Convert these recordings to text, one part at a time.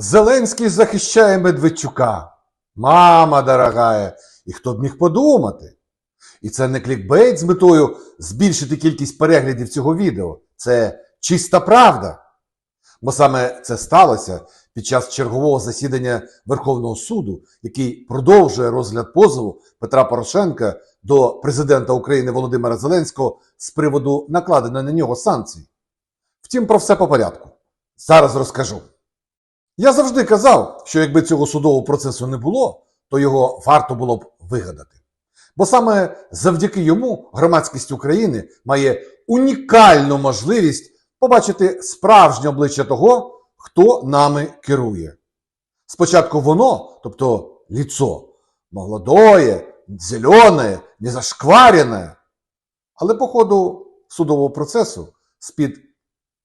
Зеленський захищає Медведчука. Мама дорогая, і хто б міг подумати? І це не клікбейт з метою збільшити кількість переглядів цього відео. Це чиста правда. Бо саме це сталося під час чергового засідання Верховного суду, який продовжує розгляд позову Петра Порошенка до президента України Володимира Зеленського з приводу накладеної на нього санкцій. Втім, про все по порядку. Зараз розкажу. Я завжди казав, що якби цього судового процесу не було, то його варто було б вигадати. Бо саме завдяки йому громадськість України має унікальну можливість побачити справжнє обличчя того, хто нами керує. Спочатку воно, тобто ліцо, молодое, зелене, незашкварене. Але по ходу судового процесу з-під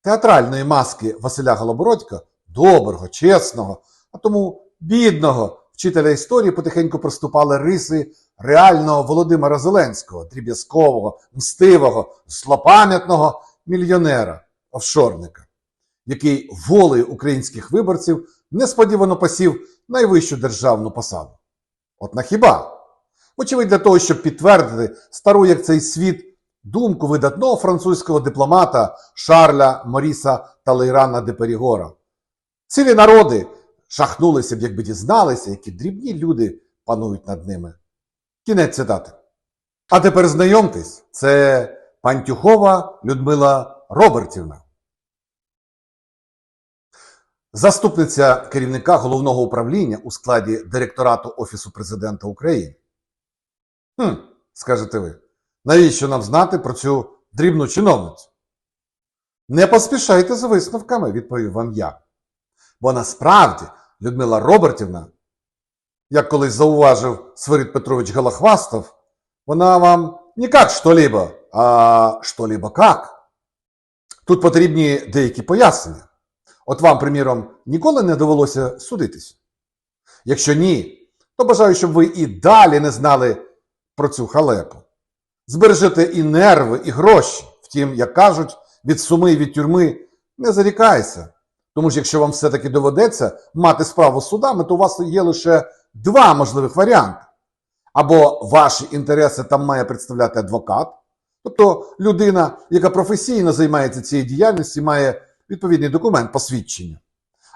театральної маски Василя Голобородька, доброго, чесного, а тому бідного вчителя історії потихеньку проступали риси реального Володимира Зеленського, дріб'язкового, мстивого, злопам'ятного мільйонера, офшорника, який волею українських виборців несподівано посів найвищу державну посаду. От на хіба? Очевидь, для того, щоб підтвердити стару як цей світ думку видатного французького дипломата Шарля Моріса Талейрана де Перігора. Цілі народи шахнулися б, якби дізналися, які дрібні люди панують над ними. Кінець цитати. А тепер знайомтесь, це Пантюхова Людмила Робертівна. Заступниця керівника головного управління у складі директорату Офісу президента України. Хм, скажете ви, навіщо нам знати про цю дрібну чиновницю? Не поспішайте з висновками, відповів вам я. Бо насправді Людмила Робертівна, як колись зауважив Свирид Петрович Голохвастов, вона вам не як що-либо, а що-либо как. Тут потрібні деякі пояснення. От вам, приміром, ніколи не довелося судитись? Якщо ні, то бажаю, щоб ви і далі не знали про цю халепу. Збережете і нерви, і гроші. Втім, як кажуть, від суми і від тюрми не зарікайся. Тому що якщо вам все-таки доведеться мати справу з судами, то у вас є лише два можливих варіанти. Або ваші інтереси там має представляти адвокат, тобто людина, яка професійно займається цією діяльністю, має відповідний документ посвідчення.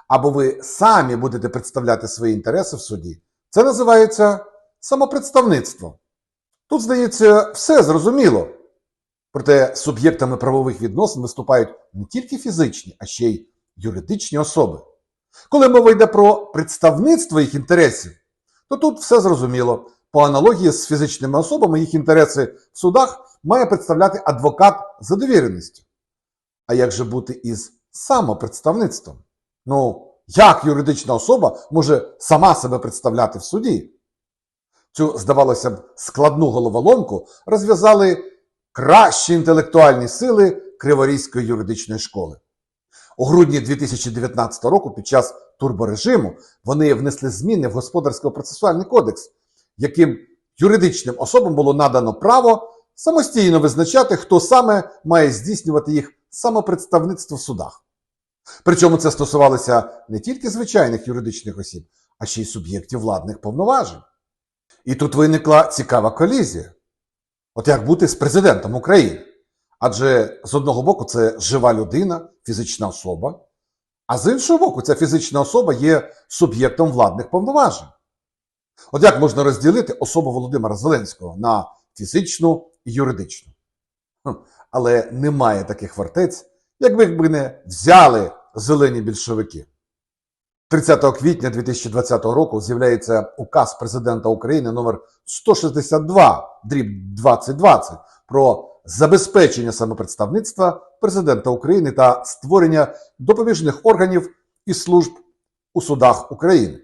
Або ви самі будете представляти свої інтереси в суді. Це називається самопредставництво. Тут, здається, все зрозуміло. Проте суб'єктами правових відносин виступають не тільки фізичні, а ще й юридичні особи. Коли мова йде про представництво їх інтересів, то тут все зрозуміло. По аналогії з фізичними особами їх інтереси в судах має представляти адвокат за довіреністю. А як же бути із самопредставництвом? Ну, як юридична особа може сама себе представляти в суді? Цю, здавалося б, складну головоломку розв'язали кращі інтелектуальні сили Криворізької юридичної школи. У грудні 2019 року, під час турборежиму, вони внесли зміни в Господарський процесуальний кодекс, яким юридичним особам було надано право самостійно визначати, хто саме має здійснювати їх самопредставництво в судах. Причому це стосувалося не тільки звичайних юридичних осіб, а ще й суб'єктів владних повноважень. І тут виникла цікава колізія. От як бути з президентом України? Адже з одного боку це жива людина, фізична особа, а з іншого боку, ця фізична особа є суб'єктом владних повноважень. От як можна розділити особу Володимира Зеленського на фізичну і юридичну? Але немає таких фортець, якби їх не взяли зелені більшовики. 30 квітня 2020 року з'являється указ президента України номер 162 дріб 2020 про забезпечення самопредставництва президента України та створення допоміжних органів і служб у судах України.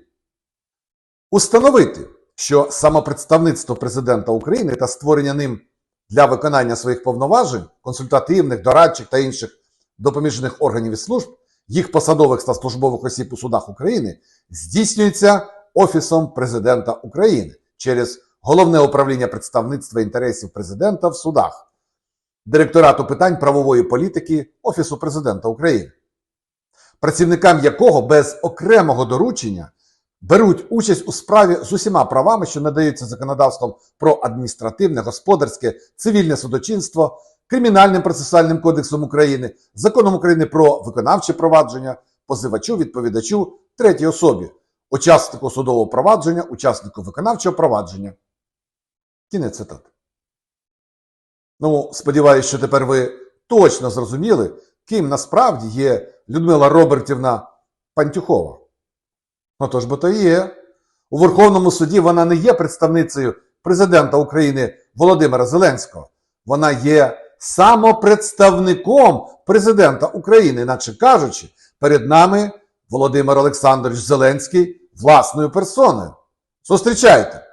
Установити, що самопредставництво президента України та створення ним для виконання своїх повноважень, консультативних, дорадчих та інших допоміжних органів і служб, їх посадових та службових осіб у судах України здійснюється Офісом президента України через Головне управління представництва інтересів президента в судах, Директорату питань правової політики Офісу президента України. працівникам якого без окремого доручення беруть участь у справі з усіма правами, що надаються законодавством про адміністративне, господарське, цивільне судочинство, Кримінальним процесуальним кодексом України, законом України про виконавче провадження, позивачу, відповідачу, третій особі, учаснику судового провадження, учаснику виконавчого провадження. Кінець цитати. Ну, сподіваюся, що тепер ви точно зрозуміли, ким насправді є Людмила Робертівна Пантюхова. Отож, бо то є. У Верховному суді вона не є представницею президента України Володимира Зеленського. Вона є самопредставником президента України, інакше кажучи, перед нами Володимир Олександрович Зеленський власною персоною. Зустрічайте!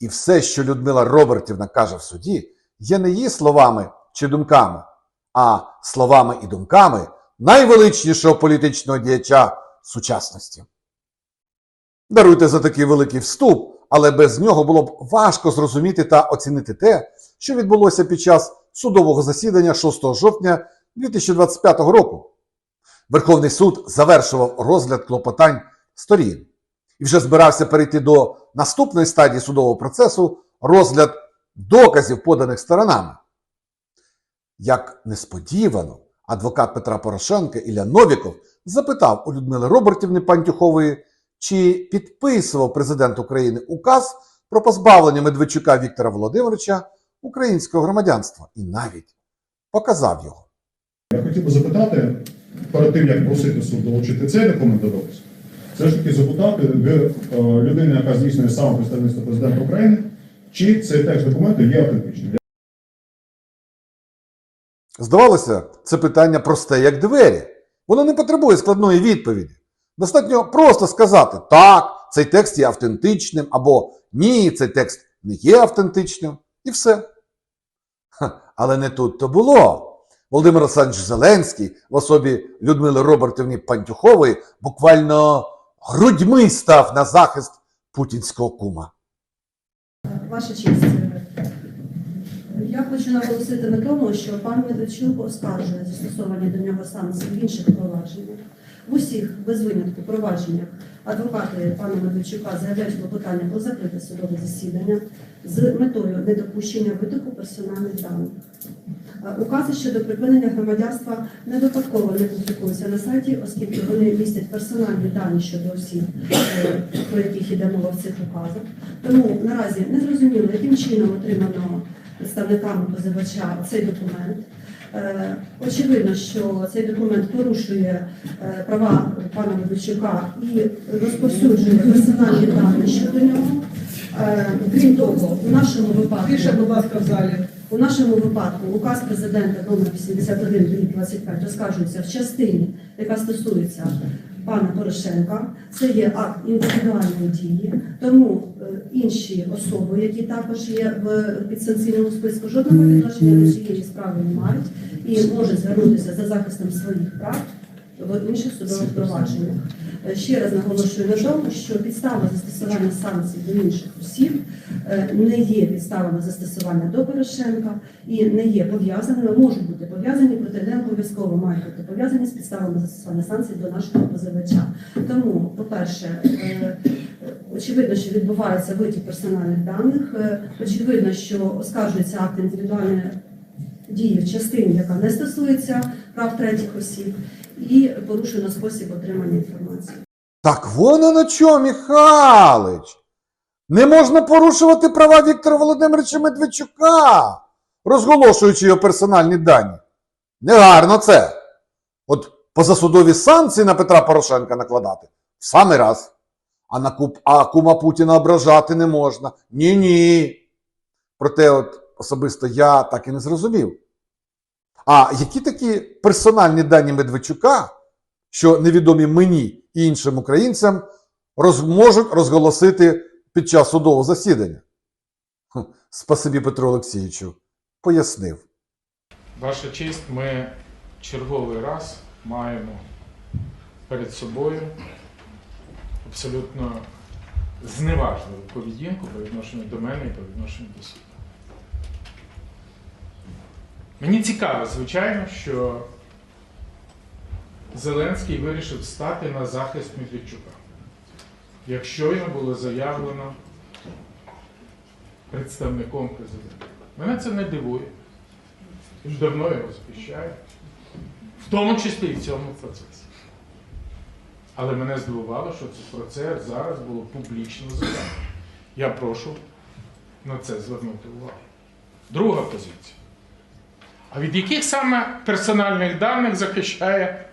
І все, що Людмила Робертівна каже в суді, є не її словами чи думками, а словами і думками найвеличнішого політичного діяча сучасності. Даруйте за такий великий вступ, але без нього було б важко зрозуміти та оцінити те, що відбулося під час судового засідання 6 жовтня 2025 року. Верховний суд завершував розгляд клопотань сторін і вже збирався перейти до наступної стадії судового процесу розгляд доказів, поданих сторонами. Як несподівано, адвокат Петра Порошенка Ілля Новіков запитав у Людмили Робертівни Пантюхової, чи підписував президент України указ про позбавлення Медведчука Віктора Володимировича українського громадянства і навіть показав його. Я хотів би запитати, перед тим як просити суд долучити цей документ до допису, все ж таки запитати в е, яка здійснює саме представництво президента України, чи цей текст документу є автентичним. Здавалося, це питання просте, як двері. Воно не потребує складної відповіді. Достатньо просто сказати так, цей текст є автентичним, або ні, цей текст не є автентичним, і все. Ха, але не тут то було. Володимир Олександрович Зеленський в особі Людмили Робертівни Пантюхової буквально грудьми став на захист путінського кума. Ваша честь, я хочу наголосити на тому, що пан Медведчук оскаржує застосовані до нього санкції в інших провадженнях. В усіх, без винятку, провадженнях адвокати пана Медведчука заявляють клопотання про закрите судове засідання з метою недопущення витоку персональних даних. Укази щодо припинення громадянства не випадково не публікуються на сайті, оскільки вони містять персональні дані щодо осіб, е, про яких йде мова в цих указах. Тому наразі не зрозуміло, яким чином отримано представниками позивача цей документ. Е, Очевидно, що цей документ порушує е, права пана Медведчука і розповсюджує персональні дані щодо нього. Е, Крім того, у нашому випадку Тише, будь ласка, в залі. у нашому випадку указ президента номер 81 25 розкажується в частині, яка стосується пана Порошенка. Це є акт індивідуальної дії. Тому е, інші особи, які також є в підсанкційному списку, жодного відношення до цієї справи не мають і можуть звернутися за захистом своїх прав в інших судових провадженнях. Е, Ще раз наголошую на тому, що підстава застосування санкцій до інших осіб е, не є підставами застосування до Порошенка і не є пов'язаними, можуть бути пов'язані, проте не обов'язково мають бути пов'язані з підставами застосування санкцій до нашого позивача. Тому, по-перше, е, очевидно, що відбувається витік персональних даних, очевидно, що оскаржується акт індивідуальної дії в частині, яка не стосується прав третіх осіб, і порушено спосіб отримання інформації. Так воно на чому, Михайлич? Не можна порушувати права Віктора Володимировича Медведчука, розголошуючи його персональні дані. Негарно це. От позасудові санкції на Петра Порошенка накладати в самий раз. А на куп, а кума Путіна ображати не можна. Ні-ні. Проте, от особисто я так і не зрозумів. А які такі персональні дані Медведчука, що невідомі мені і іншим українцям, роз, можуть розголосити під час судового засідання? Спасибі Петру Олексійовичу. Пояснив. Ваша честь, ми черговий раз маємо перед собою абсолютно зневажливу поведінку по відношенню до мене і по відношенню до суду. Мені цікаво, звичайно, що Зеленський вирішив стати на захист Медведчука. Як щойно було заявлено представником президента. Мене це не дивує. Він давно його захищає, в тому числі і в цьому процесі. Але мене здивувало, що це про це зараз було публічно заявлено. Я прошу на це звернути увагу. Друга позиція. А від яких саме персональних даних захищає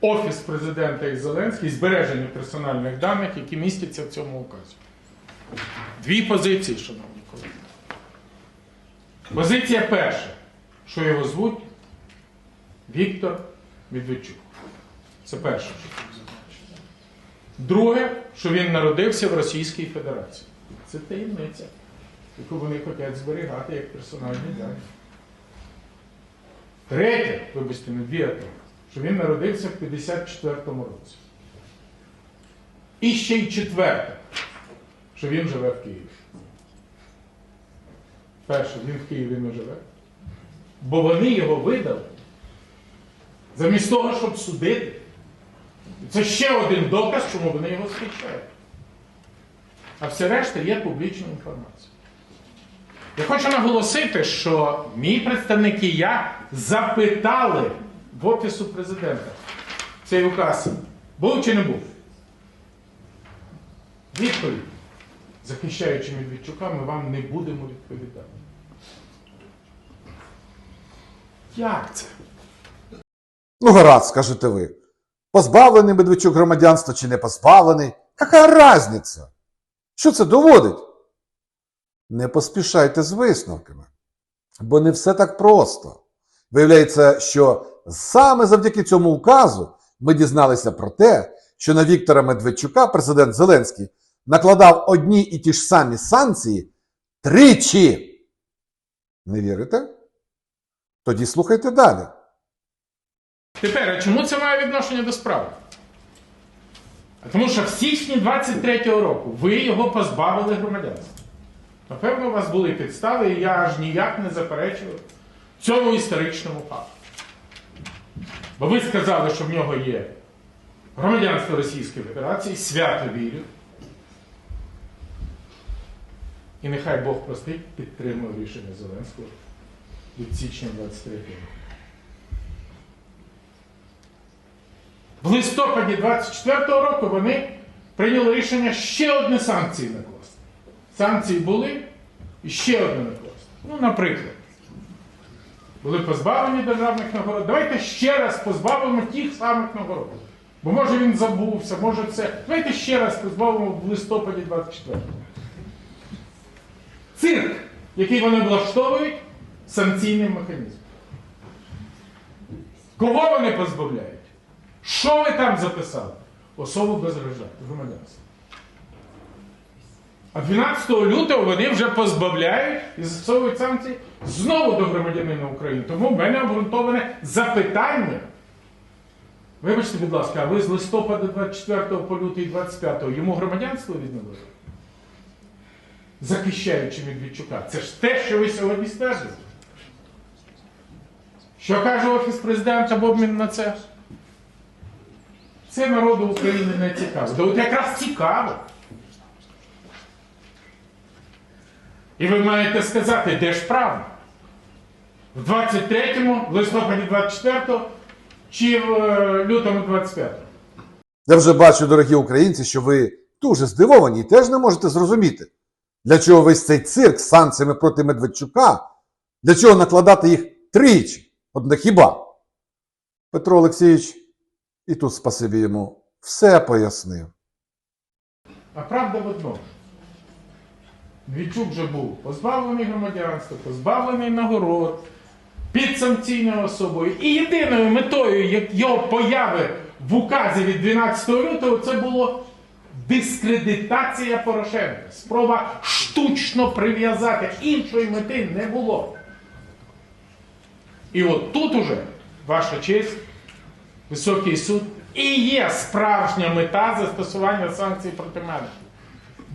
Офіс президента і Зеленський збереження персональних даних, які містяться в цьому указі? Дві позиції, шановні колеги. Позиція перша, що його звуть Віктор Медведчук. Це перше, що тут зазначено. Друге, що він народився в Російській Федерації. Це таємниця, яку вони хочуть зберігати як персональні дані. Третє, вибачте, не дві, а три, що він народився в 54-му році. І ще й четверте, що він живе в Києві. Перше, він в Києві не живе. Бо вони його видали замість того, щоб судити. Це ще один доказ, чому вони його захищають. А все решта є публічна інформація. Я хочу наголосити, що мій представник і я запитали в Офісу президента цей указ був чи не був. Відповідь, захищаючи Медведчука, ми вам не будемо відповідати. Як це? Ну, гаразд, скажете ви. Позбавлений Медведчук громадянства чи не позбавлений? Яка разниця? Що це доводить? Не поспішайте з висновками, бо не все так просто. Виявляється, що саме завдяки цьому указу ми дізналися про те, що на Віктора Медведчука президент Зеленський накладав одні і ті ж самі санкції тричі. Не вірите? Тоді слухайте далі. Тепер, а чому це має відношення до справи? Тому що в січні 23-го року ви його позбавили громадянства. Напевно, у вас були підстави, і я аж ніяк не заперечував цьому історичному факту. Бо ви сказали, що в нього є громадянство Російської Федерації, свято вірю. І нехай Бог простить, підтримує рішення Зеленського від січня 23 року. В листопаді 24-го року вони прийняли рішення ще одні санкції на накласти. Санкції були і ще одне накласти. Ну, наприклад, були позбавлені державних нагород. Давайте ще раз позбавимо тих самих нагород. Бо може він забувся, може це. Давайте ще раз позбавимо в листопаді 24-го. Цирк, який вони влаштовують санкційним механізмом. Кого вони позбавляють? Що ви там записали? Особу без громадянства. А 12 лютого вони вже позбавляють і застосовують санкції знову до громадянина України. Тому в мене обґрунтоване запитання. Вибачте, будь ласка, а ви з листопада 24 по лютий 25 йому громадянство відновили? Захищаючи Медведчука. Це ж те, що ви сьогодні стежите. Що каже Офіс президента в обмін на це? Це народу України не цікаво. Да от якраз цікаво. І ви маєте сказати, де ж правда? В 23-му, в листопаді 24-го чи в е, лютому 25-го? Я вже бачу, дорогі українці, що ви дуже здивовані і теж не можете зрозуміти, для чого весь цей цирк з санкціями проти Медведчука, для чого накладати їх тричі, одне хіба? Петро Олексійович, і тут спасибі йому, все пояснив. А правда в одному. Двічук вже був позбавлений громадянства, позбавлений нагород, підсанкційною особою. І єдиною метою його появи в указі від 12 лютого це було дискредитація Порошенка. Спроба штучно прив'язати. Іншої мети не було. І от тут уже, ваша честь, Високий суд і є справжня мета застосування санкцій проти мене.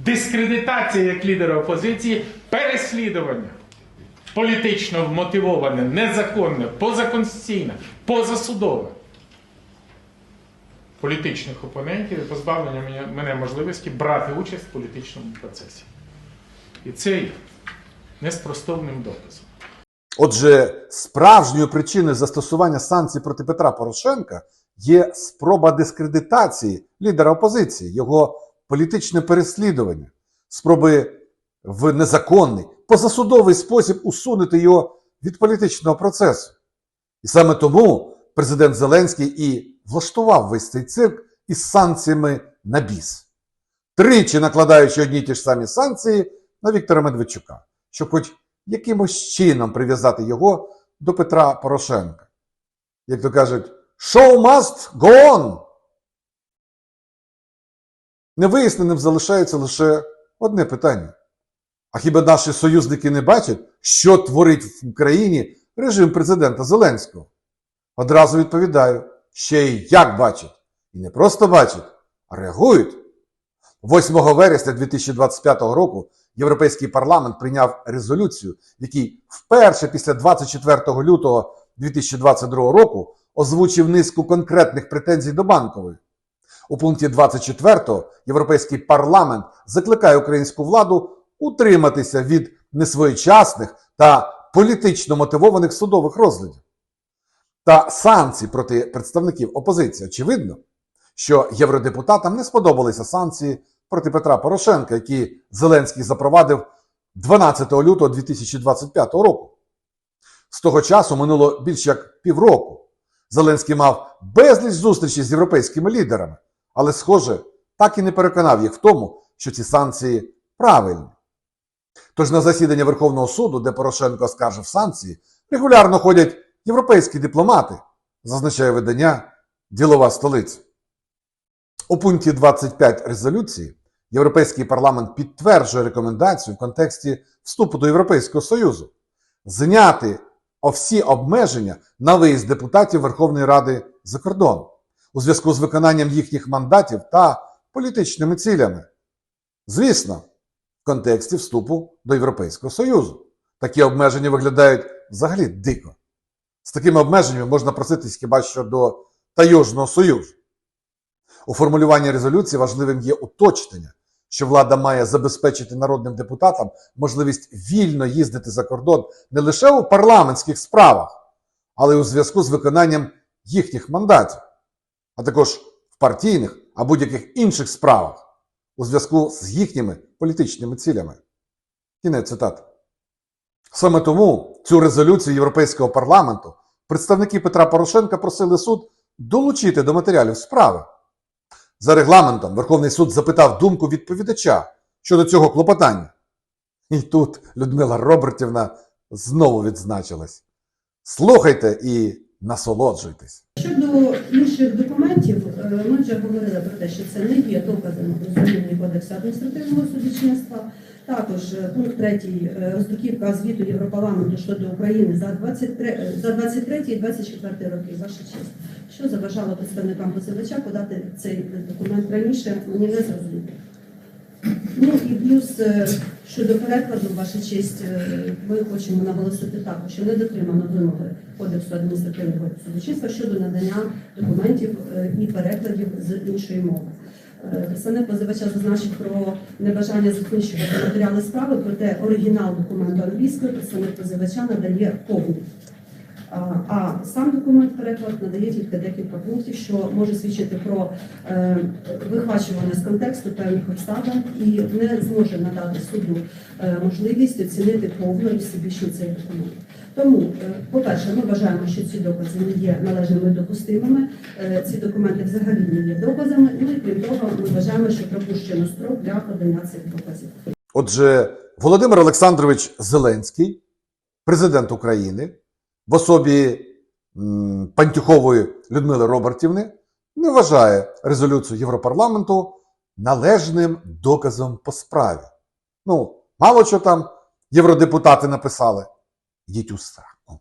Дискредитація як лідера опозиції, переслідування політично вмотивоване, незаконне, позаконституційне, позасудове. політичних опонентів і позбавлення мене, можливості брати участь в політичному процесі. І це є неспростовним доказом. Отже, справжньою причиною застосування санкцій проти Петра Порошенка є спроба дискредитації лідера опозиції, його політичне переслідування, спроби в незаконний, позасудовий спосіб усунути його від політичного процесу. І саме тому президент Зеленський і влаштував весь цей цирк із санкціями на біс, тричі накладаючи одні й ті ж самі санкції на Віктора Медведчука, щоб хоч якимось чином прив'язати його до Петра Порошенка. Як то кажуть, show must go on. Невиясненим залишається лише одне питання. А хіба наші союзники не бачать, що творить в Україні режим президента Зеленського? Одразу відповідаю, ще й як бачать. І не просто бачать, а реагують. 8 вересня 2025 року Європейський парламент прийняв резолюцію, в якій вперше після 24 лютого 2022 року озвучив низку конкретних претензій до банкової. У пункті 24 Європейський парламент закликає українську владу утриматися від несвоєчасних та політично мотивованих судових розглядів та санкцій проти представників опозиції. Очевидно, що євродепутатам не сподобалися санкції проти Петра Порошенка, які Зеленський запровадив 12 лютого 2025 року. З того часу минуло більш як півроку. Зеленський мав безліч зустрічей з європейськими лідерами, але, схоже, так і не переконав їх в тому, що ці санкції правильні. Тож на засідання Верховного суду, де Порошенко оскаржив санкції, регулярно ходять європейські дипломати, зазначає видання Ділова столиця. У пункті 25 резолюції Європейський парламент підтверджує рекомендацію в контексті вступу до Європейського Союзу зняти всі обмеження на виїзд депутатів Верховної Ради за кордон у зв'язку з виконанням їхніх мандатів та політичними цілями. Звісно, в контексті вступу до Європейського Союзу. Такі обмеження виглядають взагалі дико. З такими обмеженнями можна проситись хіба що до Таєжного Союзу. У формулюванні резолюції важливим є уточнення, що влада має забезпечити народним депутатам можливість вільно їздити за кордон не лише у парламентських справах, але й у зв'язку з виконанням їхніх мандатів, а також в партійних а будь-яких інших справах у зв'язку з їхніми політичними цілями. Кінець цитати. Саме тому цю резолюцію Європейського парламенту представники Петра Порошенка просили суд долучити до матеріалів справи. За регламентом Верховний суд запитав думку відповідача щодо цього клопотання. І тут Людмила Робертівна знову відзначилась. Слухайте і насолоджуйтесь. Щодо інших документів, е, ми вже говорили про те, що це не є доказами у зміні кодексу адміністративного судочинства. Також е, пункт 3 роздруківка звіту Європарламенту щодо України за 23, е, за 23 і 24 роки, ваша честь. Що заважало представникам позивача подати цей документ раніше, мені не зрозуміло. Ну і плюс е, щодо перекладу, ваша честь, е, ми хочемо наголосити також, що не дотримано вимоги Кодексу адміністративного судочинства щодо надання документів е, і перекладів з іншої мови. Е, Представник позивача зазначив про небажання закінчувати матеріали справи, проте оригінал документу англійською представник позивача надає повний. А, сам документ переклад надає тільки декілька пунктів, що може свідчити про е, вихвачування з контексту певних обставин і не зможе надати суду е, можливість оцінити повно і всебічно цей документ. Тому, е, по-перше, ми вважаємо, що ці докази не є належними допустимими. Ці документи взагалі не є доказами. Ну і крім того, ми вважаємо, що пропущено строк для подання цих доказів. Отже, Володимир Олександрович Зеленський, президент України, в особі Пантюхової Людмили Робертівни, не вважає резолюцію Європарламенту належним доказом по справі. Ну, мало що там євродепутати написали. Йдіть у сраку.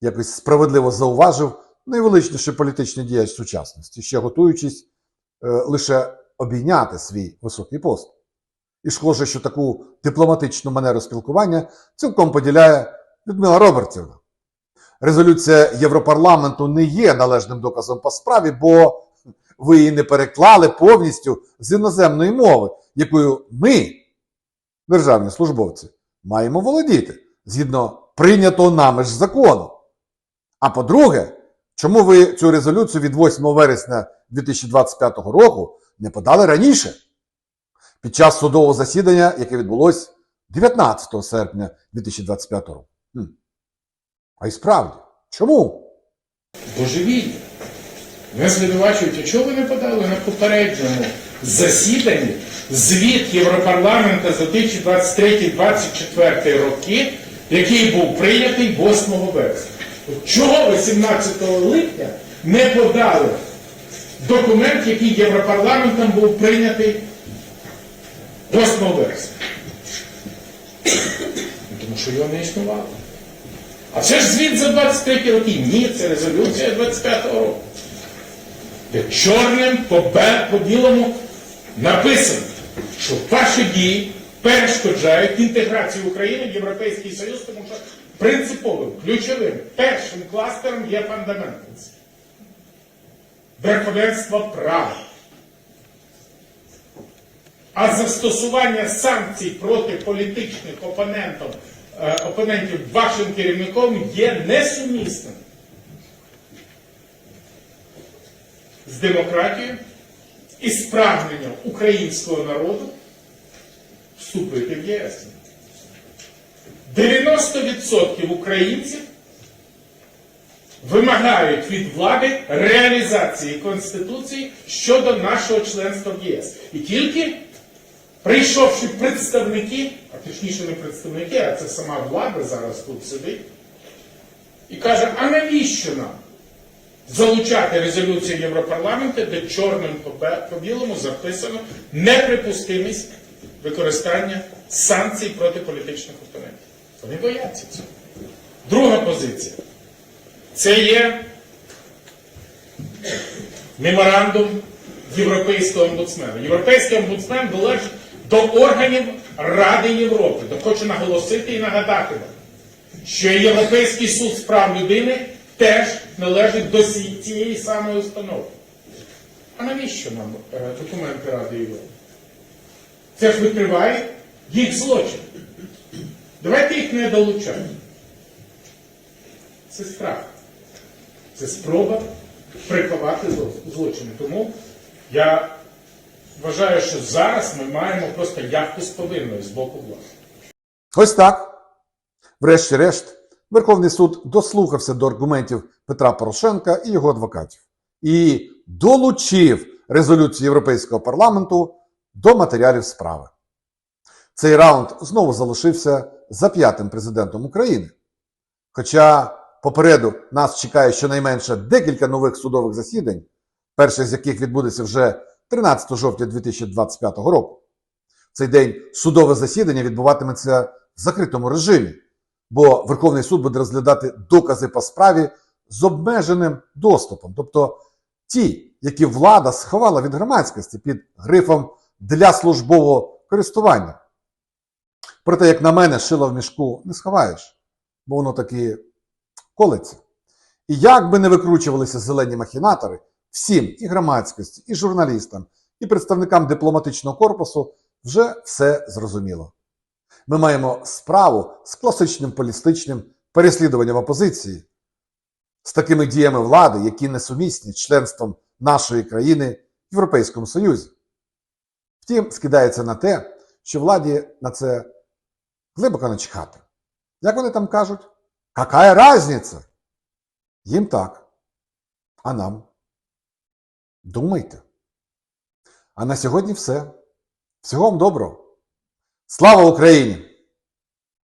Якось справедливо зауважив найвеличніший політичний діяч сучасності, ще готуючись е, лише обійняти свій високий пост. І схоже, що таку дипломатичну манеру спілкування цілком поділяє Людмила Робертівна. Резолюція Європарламенту не є належним доказом по справі, бо ви її не переклали повністю з іноземної мови, якою ми, державні службовці, маємо володіти згідно прийнятого нами ж закону. А по-друге, чому ви цю резолюцію від 8 вересня 2025 року не подали раніше, під час судового засідання, яке відбулось 19 серпня 2025 року? А й справді, чому? Божевілля. Не звинувачують, чого ви не подали на попередньому засіданні звіт Європарламента за 2023-2024 роки, який був прийнятий 8 вересня. Чого ви 17 липня не подали документ, який Європарламентом був прийнятий 8 вересня? Тому що його не існувало. А це ж звіт за 23 роки. Ні, це резолюція 25-го року. Де чорним по, білому написано, що ваші дії перешкоджають інтеграцію України в Європейський Союз, тому що принциповим, ключовим, першим кластером є фундаментальність. Верховенство права. А застосування санкцій проти політичних опонентів, опонентів вашим керівником є несумісним з демократією і з українського народу вступити в ЄС. 90% українців вимагають від влади реалізації Конституції щодо нашого членства в ЄС. І тільки прийшовши представники, а точніше не представники, а це сама влада зараз тут сидить, і каже, а навіщо нам залучати резолюцію Європарламенту, де чорним по білому записано неприпустимість використання санкцій проти політичних опонентів. Вони бояться цього. Друга позиція. Це є меморандум Європейського омбудсмена. Європейський омбудсмен належить до органів Ради Європи. То хочу наголосити і нагадати вам, що Європейський суд з прав людини теж належить до цієї самої установи. А навіщо нам е, документи Ради Європи? Це ж викриває їх злочин. Давайте їх не долучати. Це страх. Це спроба приховати зло- злочини. Тому я вважаю, що зараз ми маємо просто явку з з боку влади. Ось так. Врешті-решт, Верховний суд дослухався до аргументів Петра Порошенка і його адвокатів і долучив резолюцію Європейського парламенту до матеріалів справи. Цей раунд знову залишився за п'ятим президентом України. Хоча попереду нас чекає щонайменше декілька нових судових засідань, перше з яких відбудеться вже 13 жовтня 2025 року. В цей день судове засідання відбуватиметься в закритому режимі, бо Верховний суд буде розглядати докази по справі з обмеженим доступом, тобто ті, які влада сховала від громадськості під грифом для службового користування. Проте, як на мене, шило в мішку не сховаєш, бо воно таки колиться. І як би не викручувалися зелені махінатори, всім і громадськості, і журналістам, і представникам дипломатичного корпусу вже все зрозуміло. Ми маємо справу з класичним політичним переслідуванням опозиції, з такими діями влади, які несумісні з членством нашої країни в Європейському Союзі. Втім, скидається на те, що владі на це глибоко начхати. Як вони там кажуть? Какая разниця? Їм так. А нам? Думайте. А на сьогодні все. Всього вам доброго. Слава Україні!